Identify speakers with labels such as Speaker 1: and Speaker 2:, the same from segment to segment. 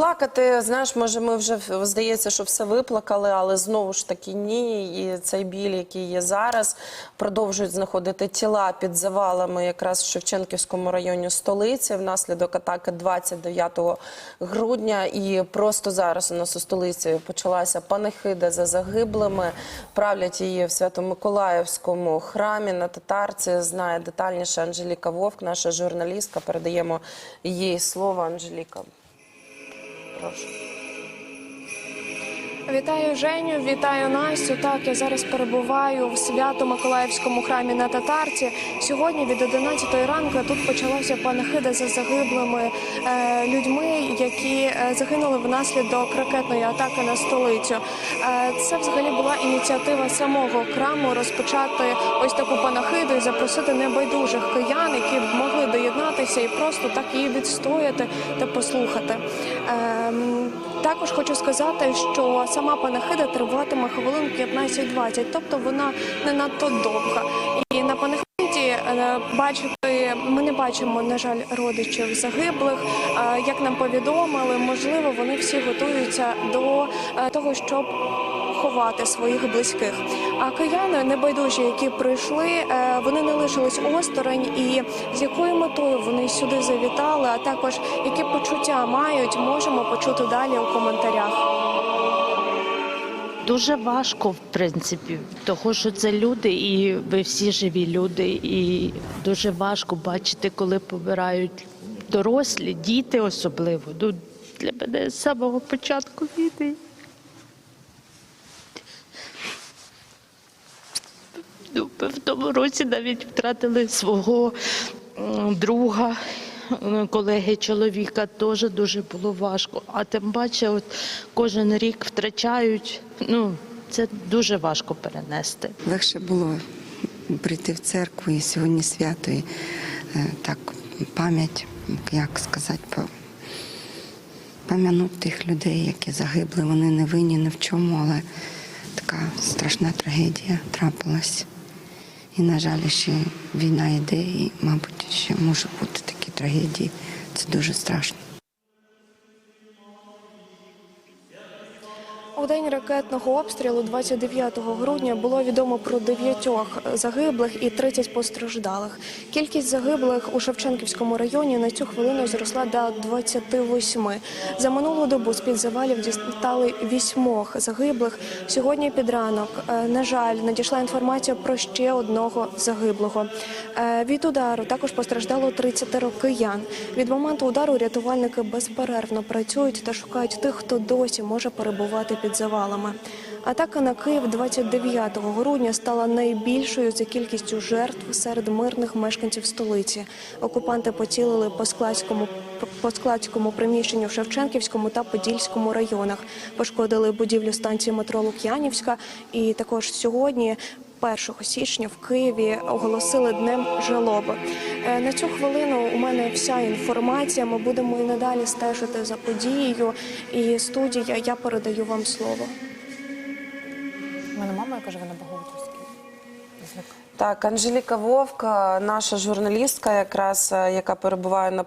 Speaker 1: плакати, знаєш, може, ми вже здається, що все виплакали, але знову ж таки ні. І цей біль, який є зараз, продовжують знаходити тіла під завалами якраз в Шевченківському районі столиці внаслідок атаки 29 грудня. І просто зараз у нас у столиці почалася панихида за загиблими. Правлять її в Свято-Миколаївському храмі на татарці. Знає детальніше Анжеліка Вовк, наша журналістка. Передаємо їй слово. Анжеліка. proszę.
Speaker 2: Вітаю Женю, вітаю Настю. Так, я зараз перебуваю в свято-миколаївському храмі на татарці. Сьогодні від 11 ранку тут почалася панахида за загиблими е, людьми, які е, загинули внаслідок ракетної атаки на столицю. Е, це взагалі була ініціатива самого храму розпочати ось таку панахиду і запросити небайдужих киян, які б могли доєднатися і просто так її відстояти та послухати. Ем, також хочу сказати, що сама панахида триватиме хвилин 15-20, тобто вона не надто довга. І на панахиді е, бачити ми не бачимо, на жаль, родичів загиблих. Е, Як нам повідомили, можливо, вони всі готуються до е, того, щоб ховати своїх близьких. А кияни небайдужі, які прийшли, вони не лишились осторонь, і з якою метою вони сюди завітали, а також які почуття мають, можемо почути далі у коментарях.
Speaker 3: Дуже важко, в принципі, тому що це люди, і ви всі живі люди, і дуже важко бачити, коли помирають дорослі, діти особливо. Ну, для мене з самого початку війни. Ну, ми в тому році навіть втратили свого друга, колеги чоловіка. Теж дуже було важко. А тим паче, от кожен рік втрачають. Ну, це дуже важко перенести.
Speaker 4: Легше було прийти в церкву і сьогодні свято, і е, так пам'ять, як сказати, по- тих людей, які загибли. Вони не винні ні в чому, але така страшна трагедія трапилась. І, на жаль, ще війна йде, і, мабуть, ще можуть бути трагедії. Це дуже страшно.
Speaker 2: У день ракетного обстрілу 29 грудня було відомо про дев'ятьох загиблих і 30 постраждалих. Кількість загиблих у Шевченківському районі на цю хвилину зросла до 28. За минулу добу з під завалів дістали вісьмох загиблих. Сьогодні під ранок, е, на жаль, надійшла інформація про ще одного загиблого. Е, Від удару також постраждало 30 киян. Від моменту удару рятувальники безперервно працюють та шукають тих, хто досі може перебувати під завалами. Атака на Київ 29 грудня стала найбільшою за кількістю жертв серед мирних мешканців столиці. Окупанти поцілили по складському по складському приміщенню в Шевченківському та Подільському районах. Пошкодили будівлю станції метро Лук'янівська. І також сьогодні. 1 січня в Києві оголосили днем жалоби. Е, На цю хвилину у мене вся інформація. Ми будемо і надалі стежити за подією. І студія я передаю вам слово.
Speaker 5: У мене мама, каже, вона. Звик.
Speaker 1: Так, Анжеліка Вовка, наша журналістка, якраз е, яка перебуває на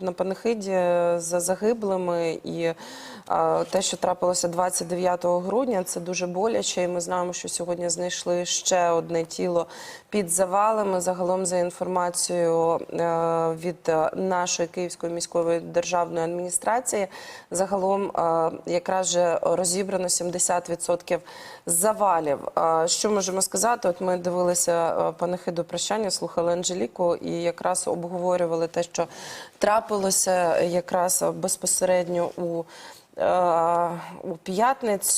Speaker 1: на панихиді за загиблими, і е, те, що трапилося 29 грудня, це дуже боляче. І ми знаємо, що сьогодні знайшли ще одне тіло під завалами. Загалом, за інформацією е, від е, нашої Київської міської державної адміністрації, загалом е, якраз же розібрано 70% завалів. Е, Що можемо сказати? От ми дивилися е, панахиду прощання, слухали Анжеліку і якраз обговорювали те, що трапилося якраз безпосередньо у, е, у п'ятницю.